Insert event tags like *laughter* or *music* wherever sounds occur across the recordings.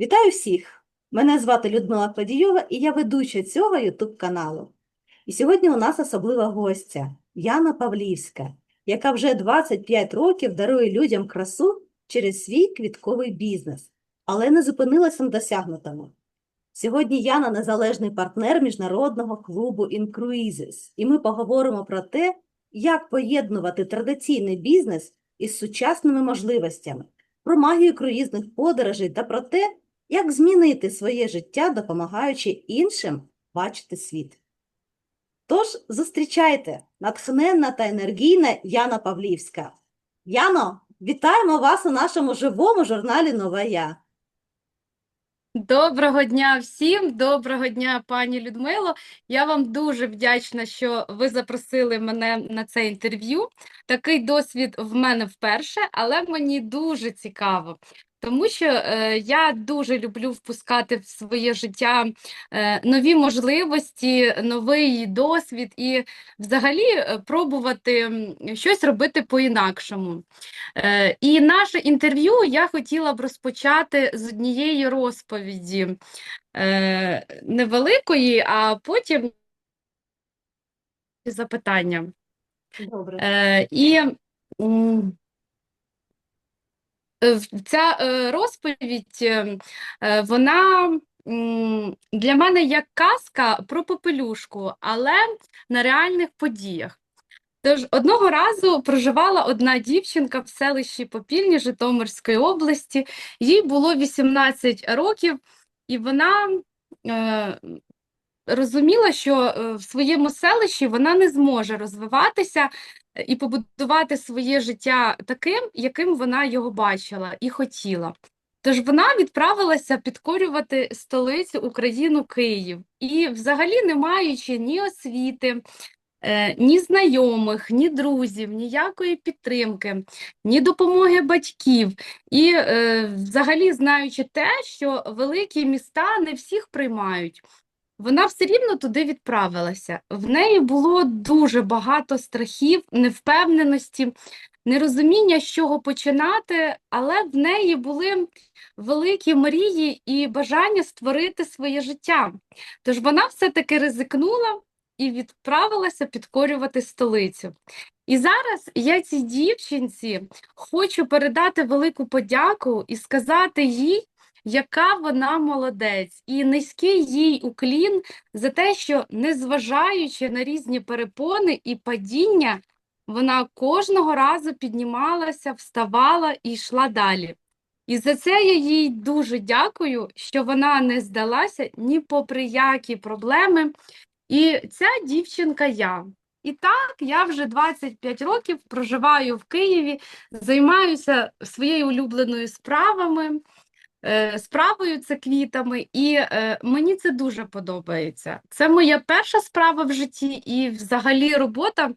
Вітаю всіх! Мене звати Людмила Кладійова і я ведуча цього YouTube каналу. І сьогодні у нас особлива гостя Яна Павлівська, яка вже 25 років дарує людям красу через свій квітковий бізнес, але не зупинилася на досягнутому. Сьогодні Яна незалежний партнер міжнародного клубу Incruises, і ми поговоримо про те, як поєднувати традиційний бізнес із сучасними можливостями, про магію круїзних подорожей та про те, як змінити своє життя, допомагаючи іншим бачити світ. Тож зустрічайте натхненна та енергійна Яна Павлівська. Яно, вітаємо вас у нашому живому журналі Нове Я. Доброго дня всім, доброго дня, пані Людмило. Я вам дуже вдячна, що ви запросили мене на це інтерв'ю. Такий досвід в мене вперше, але мені дуже цікаво, тому що е, я дуже люблю впускати в своє життя е, нові можливості, новий досвід і взагалі е, пробувати щось робити по-інакшому. Е, І наше інтерв'ю я хотіла б розпочати з однієї розповіді е, невеликої, а потім запитання. Добре. Е, І ця е, розповідь, е, е, вона для мене як казка про попелюшку, але на реальних подіях. Тож одного разу проживала одна дівчинка в селищі Попільні Житомирської області. Їй було 18 років, і вона е, розуміла, що е, в своєму селищі вона не зможе розвиватися е, і побудувати своє життя таким, яким вона його бачила і хотіла. Тож вона відправилася підкорювати столицю Україну Київ і, взагалі, не маючи ні освіти, е, ні знайомих, ні друзів, ніякої підтримки, ні допомоги батьків. І взагалі знаючи те, що великі міста не всіх приймають. Вона все рівно туди відправилася. В неї було дуже багато страхів, невпевненості, нерозуміння, з чого починати, але в неї були великі мрії і бажання створити своє життя. Тож вона все-таки ризикнула і відправилася підкорювати столицю. І зараз я цій дівчинці хочу передати велику подяку і сказати їй, яка вона молодець, і низький їй уклін за те, що, незважаючи на різні перепони і падіння, вона кожного разу піднімалася, вставала і йшла далі. І за це я їй дуже дякую, що вона не здалася ні попри які проблеми. І ця дівчинка я. І так, я вже 25 років проживаю в Києві, займаюся своєю улюбленою справами, справою це квітами, і е, мені це дуже подобається. Це моя перша справа в житті і взагалі робота,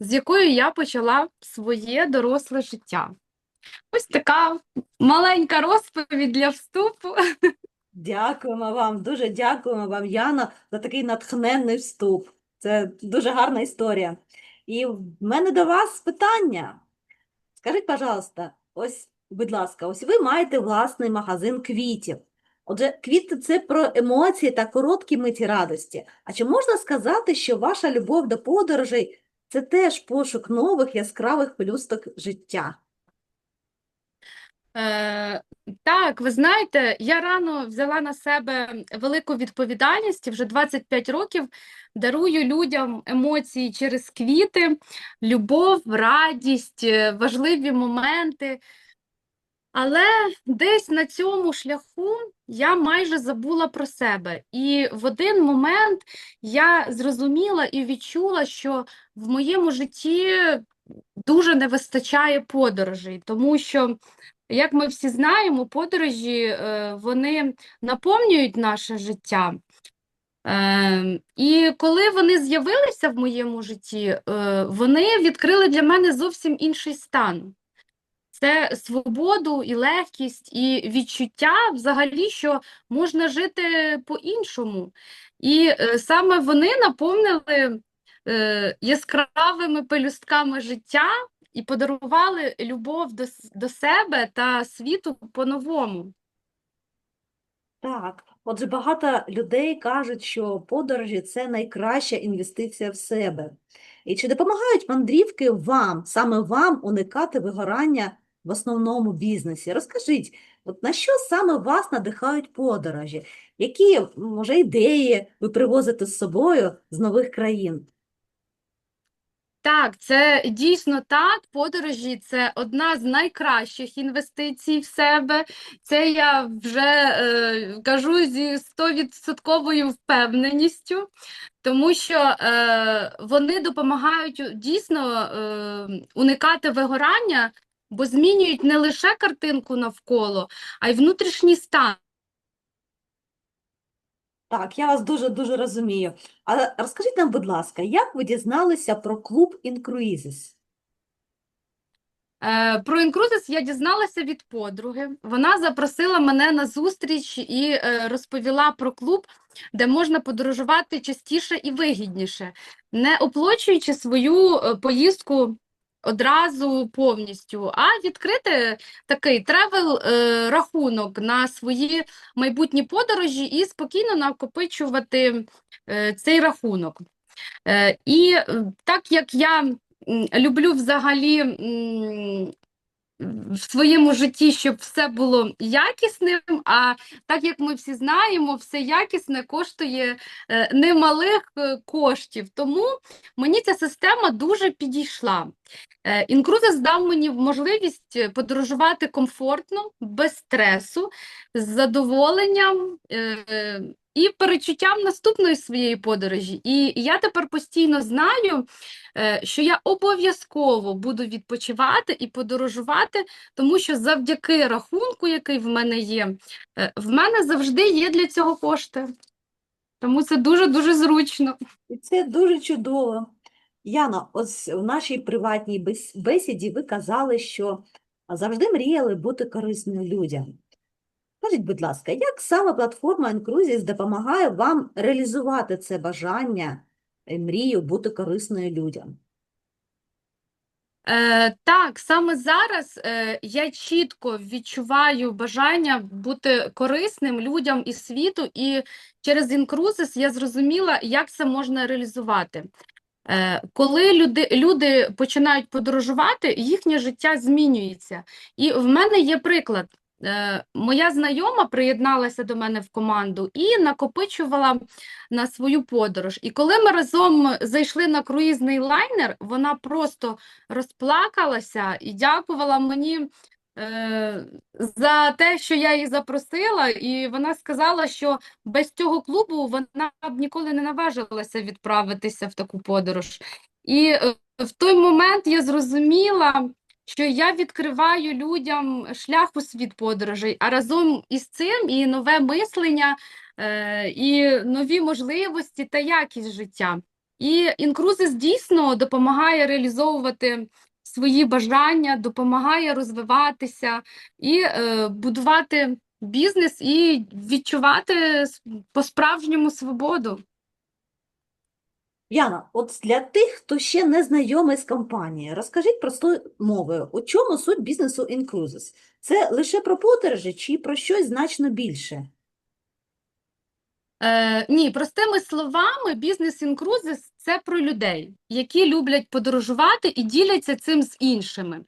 з якою я почала своє доросле життя. Ось така маленька розповідь для вступу. Дякуємо вам, дуже дякуємо вам, Яна, за такий натхненний вступ. Це дуже гарна історія. І в мене до вас питання. Скажіть, пожалуйста, ось, будь ласка, ось ви маєте власний магазин квітів. Отже, квіти це про емоції та короткі миті радості. А чи можна сказати, що ваша любов до подорожей це теж пошук нових яскравих пелюсток життя? Е, так, ви знаєте, я рано взяла на себе велику відповідальність вже 25 років дарую людям емоції через квіти, любов, радість, е, важливі моменти. Але десь на цьому шляху я майже забула про себе. І в один момент я зрозуміла і відчула, що в моєму житті дуже не вистачає подорожей, тому що як ми всі знаємо, подорожі е, вони наповнюють наше життя. Е, І коли вони з'явилися в моєму житті, е, вони відкрили для мене зовсім інший стан. Це свободу і легкість, і відчуття взагалі, що можна жити по-іншому. І е, саме вони наповнили е, яскравими пелюстками життя і подарували любов до, до себе та світу по-новому. Так, отже, багато людей кажуть, що подорожі це найкраща інвестиція в себе. І чи допомагають мандрівки вам, саме вам, уникати вигорання в основному бізнесі? Розкажіть, от на що саме вас надихають подорожі? Які, може, ідеї ви привозите з собою з нових країн? Так, це дійсно так. Подорожі це одна з найкращих інвестицій в себе. Це я вже е, кажу зі стовідсотковою впевненістю, тому що е, вони допомагають дійсно е, уникати вигорання, бо змінюють не лише картинку навколо, а й внутрішній стан. Так, я вас дуже-дуже розумію. Але розкажіть нам, будь ласка, як ви дізналися про клуб Incruises? Е, Про інкрузис я дізналася від подруги. Вона запросила мене на зустріч і е, розповіла про клуб, де можна подорожувати частіше і вигідніше, не оплачуючи свою е, поїздку одразу повністю, а відкрити такий тревел-рахунок на свої майбутні подорожі і спокійно накопичувати е, цей рахунок. Е, І так як я люблю взагалі в своєму житті, щоб все було якісним, а так як ми всі знаємо, все якісне коштує е, немалих е, коштів. Тому мені ця система дуже підійшла. Е, Інкрузис дав мені можливість подорожувати комфортно, без стресу, з задоволенням і перечуттям наступної своєї подорожі. І я тепер постійно знаю, е, що я обов'язково буду відпочивати і подорожувати, тому що завдяки рахунку, який в мене є, е, в мене завжди є для цього кошти. Тому це дуже-дуже зручно. І це дуже чудово. Яна, ось у нашій приватній бесіді ви казали, що завжди мріяли бути корисною людям. Скажіть, будь ласка, як саме платформа Incruises допомагає вам реалізувати це бажання, е, мрію бути корисною людям? Е, так, саме зараз е, я чітко відчуваю бажання бути корисним людям і світу, і через інкрузис я зрозуміла, як це можна реалізувати. Е, коли люди, люди починають подорожувати, їхнє життя змінюється. І в мене є приклад. Е, моя знайома приєдналася до мене в команду і накопичувала на свою подорож. І коли ми разом зайшли на круїзний лайнер, вона просто розплакалася і дякувала мені е, за те, що я її запросила, і вона сказала, що без цього клубу вона б ніколи не наважилася відправитися в таку подорож. І е, в той момент я зрозуміла, що я відкриваю людям шлях у світ подорожей, а разом із цим і нове мислення, е, і нові можливості та якість життя. І інкрузис дійсно допомагає реалізовувати свої бажання, допомагає розвиватися і е, будувати бізнес і відчувати по-справжньому свободу. Яна, от для тих, хто ще не знайомий з компанією, розкажіть простою мовою, у чому суть бізнесу Incruises? Це лише про подорожі чи про щось значно більше? Е, ні, простими словами, бізнес інкрузис це про людей, які люблять подорожувати і діляться цим з іншими.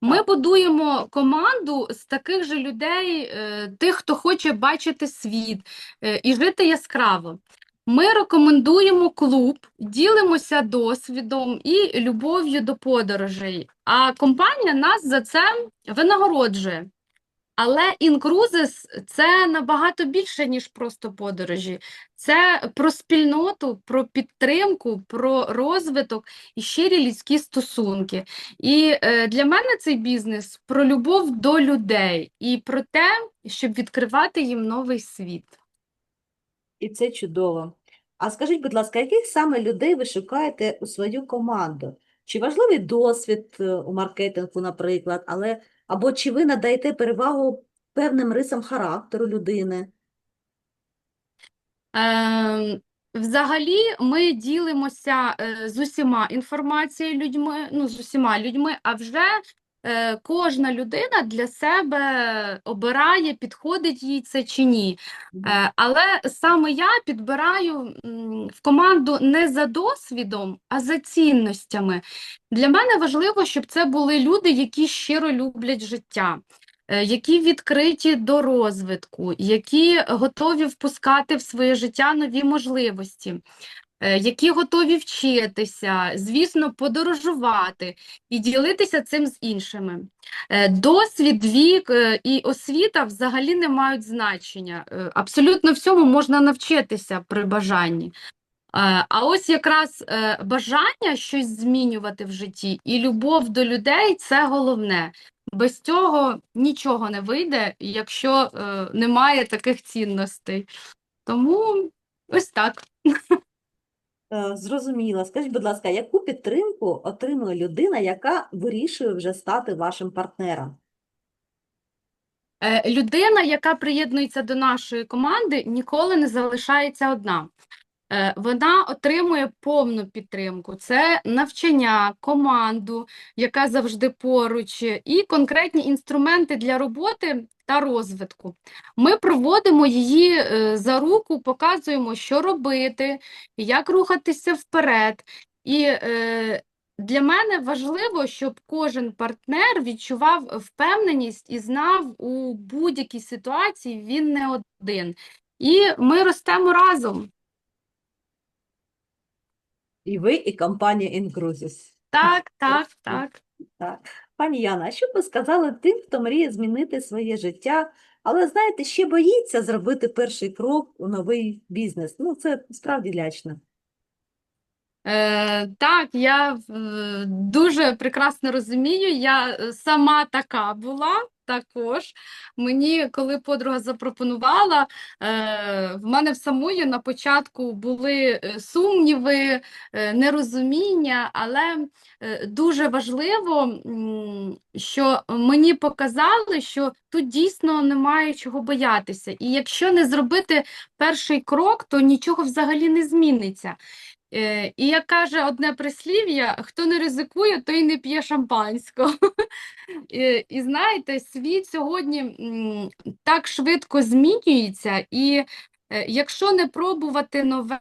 Ми будуємо команду з таких же людей, е, тих, хто хоче бачити світ е, і жити яскраво. Ми рекомендуємо клуб, ділимося досвідом і любов'ю до подорожей, а компанія нас за це винагороджує. Але інкрузис це набагато більше, ніж просто подорожі. Це про спільноту, про підтримку, про розвиток і щирі людські стосунки. І е, для мене цей бізнес про любов до людей і про те, щоб відкривати їм новий світ. І це чудово. А скажіть, будь ласка, яких саме людей ви шукаєте у свою команду? Чи важливий досвід е, у маркетингу, наприклад, але або чи ви надаєте перевагу певним рисам характеру людини? Ем, Взагалі, ми ділимося е, з усіма інформацією людьми, ну, з усіма людьми, а вже е, кожна людина для себе обирає, підходить їй це чи ні. Е, Але саме я підбираю в команду не за досвідом, а за цінностями. Для мене важливо, щоб це були люди, які щиро люблять життя, е, які відкриті до розвитку, які готові впускати в своє життя нові можливості, е, які готові вчитися, звісно, подорожувати і ділитися цим з іншими. Е, Досвід, вік е, і освіта взагалі не мають значення. Е, Абсолютно всьому можна навчитися при бажанні. Е, А ось якраз е, бажання щось змінювати в житті і любов до людей це головне. Без цього нічого не вийде, якщо е, немає таких цінностей. Тому ось так. *laughs* Е, Зрозуміла. Скажіть, будь ласка, яку підтримку отримує людина, яка вирішує вже стати вашим партнером? Е, Людина, яка приєднується до нашої команди, ніколи не залишається одна. Е, Вона отримує повну підтримку. Це навчання, команду, яка завжди поруч, і конкретні інструменти для роботи та розвитку. Ми проводимо її е, за руку, показуємо, що робити, як рухатися вперед. І е, для мене важливо, щоб кожен партнер відчував впевненість і знав у будь-якій ситуації він не один. І ми ростемо разом. І ви, і компанія Incrusis. Так, так, так. Так. Пані Яна, що б ви сказали тим, хто мріє змінити своє життя, але, знаєте, ще боїться зробити перший крок у новий бізнес? Ну, це справді лячно. Е, так, я е, дуже прекрасно розумію. Я е, сама така була також. Мені, коли подруга запропонувала, е, в мене в самої на початку були е, сумніви, е, нерозуміння, але дуже важливо, що мені показали, що тут дійсно немає чого боятися. І якщо не зробити перший крок, то нічого взагалі не зміниться. Е, І як каже одне прислів'я, хто не ризикує, той не п'є шампанського. *laughs* І, і знаєте, світ сьогодні так швидко змінюється, і е, якщо не пробувати нове,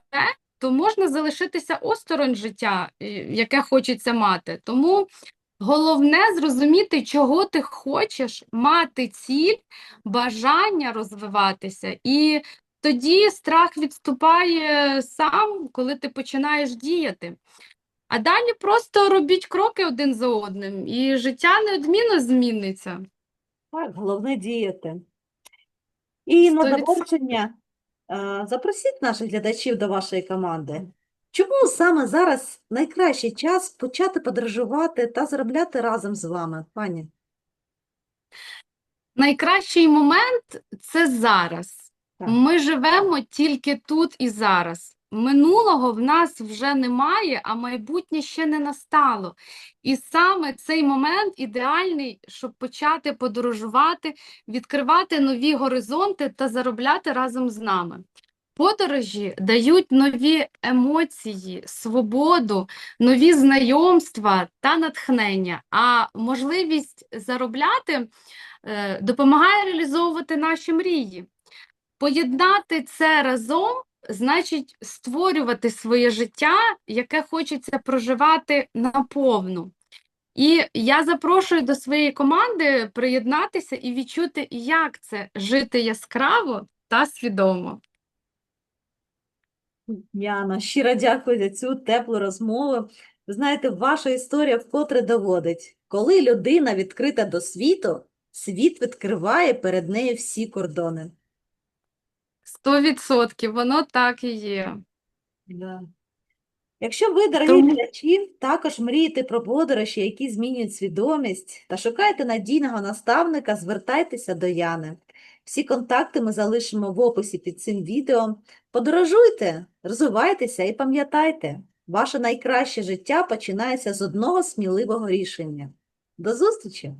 то можна залишитися осторонь життя, е, яке хочеться мати. Тому головне зрозуміти, чого ти хочеш, мати ціль, бажання розвиватися. І тоді страх відступає сам, коли ти починаєш діяти. А далі просто робіть кроки один за одним, і життя неодмінно зміниться. Так, головне діяти. І на завершення е, запросіть наших глядачів до вашої команди. Чому саме зараз найкращий час почати подорожувати та заробляти разом з вами, пані? Найкращий момент це зараз. Ми живемо тільки тут і зараз. Минулого в нас вже немає, а майбутнє ще не настало. І саме цей момент ідеальний, щоб почати подорожувати, відкривати нові горизонти та заробляти разом з нами. Подорожі дають нові емоції, свободу, нові знайомства та натхнення, а можливість заробляти е, допомагає реалізовувати наші мрії. Поєднати це разом значить створювати своє життя, яке хочеться проживати наповну. І я запрошую до своєї команди приєднатися і відчути, як це жити яскраво та свідомо. Яна, щиро дякую за цю теплу розмову. Ви знаєте, ваша історія вкотре доводить, коли людина відкрита до світу, світ відкриває перед нею всі кордони. Сто відсотків, воно так і є. Да. Якщо ви, дорогі Тому- глядачі, також мрієте про подорожі, які змінюють свідомість, та шукаєте надійного наставника, звертайтеся до Яни. Всі контакти ми залишимо в описі під цим відео. Подорожуйте, розвивайтеся і пам'ятайте, ваше найкраще життя починається з одного сміливого рішення. До зустрічі,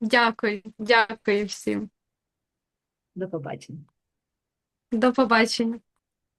Дякую, дякую всім. до побачення. До побачення.